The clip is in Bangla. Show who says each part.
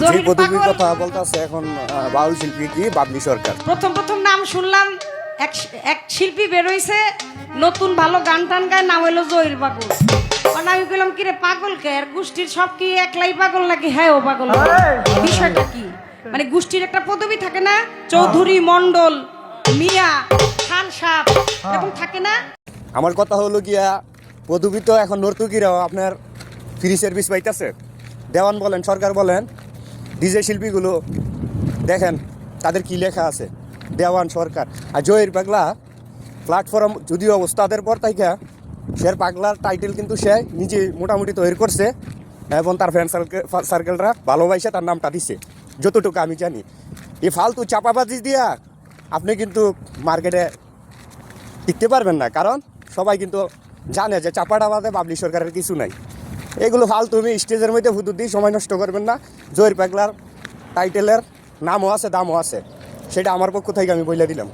Speaker 1: যে পদবীর। কথা বলতেছে এখন বাউল শিল্পী কি বাবলি সরকার?
Speaker 2: প্রথম প্রথম নাম শুনলাম এক এক শিল্পী বেরোইছে নতুন ভালো গান টান গায় নাম হলো জহির পাগল। আর আমি কইলাম কি রে পাগল কে? আর গোষ্ঠীর সব কি একলাই পাগল নাকি? হ্যাঁ ও পাগল বিষয়টা কি? মানে গোষ্ঠীর একটা পদবি থাকে না? চৌধুরী মন্ডল মিয়া খান সাপ এরকম থাকে না?
Speaker 1: আমার কথা হলো গিয়া পদবি তো এখন নর্তকীরাও আপনার ফ্রি সার্ভিস পাইতেছে। দেওয়ান বলেন সরকার বলেন ডিজে শিল্পীগুলো, দেখেন তাদের কি লেখা আছে? দেওয়ান সরকার। আর জয়ের পাগলা প্ল্যাটফর্ম যদিও ওস্তাদের পর তাইকা সে পাগলার টাইটেল কিন্তু সে নিজে মোটামুটি তৈরি করছে এবং তার ফ্রেন্ড সার্কেল সার্কেলরা ভালোবাসে, তার নামটা দিছে। যতটুকু আমি জানি। এই ফালতু চাপাবাজি দিয়া আপনি কিন্তু মার্কেটে টিকতে পারবেন না। কারণ সবাই কিন্তু জানে যে চাপাটাবাদে বাবলি সরকারের কিছু নাই। এগুলো ফাল তুমি স্টেজের মধ্যে হুদুর দিয়ে সময় নষ্ট করবেন না। জয়ের পাগলার টাইটেলের নামও আছে, দামও আছে। সেটা আমার পক্ষ থেকে আমি বলে দিলাম।